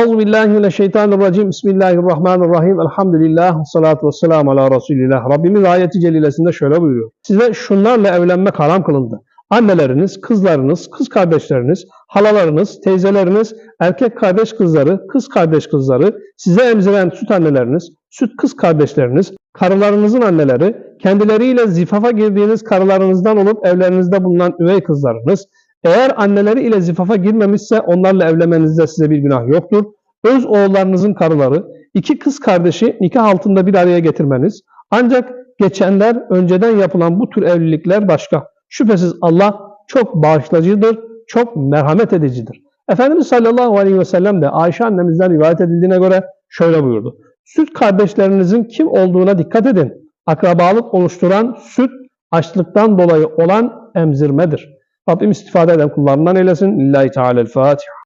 Euzu billahi mineşşeytanirracim. Bismillahirrahmanirrahim. Elhamdülillah. Salatu vesselamu ala Resulillah. Rabbimiz ayeti celilesinde şöyle buyuruyor. Size şunlarla evlenmek haram kılındı. Anneleriniz, kızlarınız, kız kardeşleriniz, halalarınız, teyzeleriniz, erkek kardeş kızları, kız kardeş kızları, size emziren süt anneleriniz, süt kız kardeşleriniz, karılarınızın anneleri, kendileriyle zifafa girdiğiniz karılarınızdan olup evlerinizde bulunan üvey kızlarınız, eğer anneleri ile zifafa girmemişse onlarla evlenmenizde size bir günah yoktur. Öz oğullarınızın karıları, iki kız kardeşi nikah altında bir araya getirmeniz. Ancak geçenler önceden yapılan bu tür evlilikler başka. Şüphesiz Allah çok bağışlayıcıdır, çok merhamet edicidir. Efendimiz sallallahu aleyhi ve sellem de Ayşe annemizden rivayet edildiğine göre şöyle buyurdu. Süt kardeşlerinizin kim olduğuna dikkat edin. Akrabalık oluşturan süt açlıktan dolayı olan emzirmedir. Rabbim istifade eden kullarından eylesin. Lillahi Teala'l-Fatiha.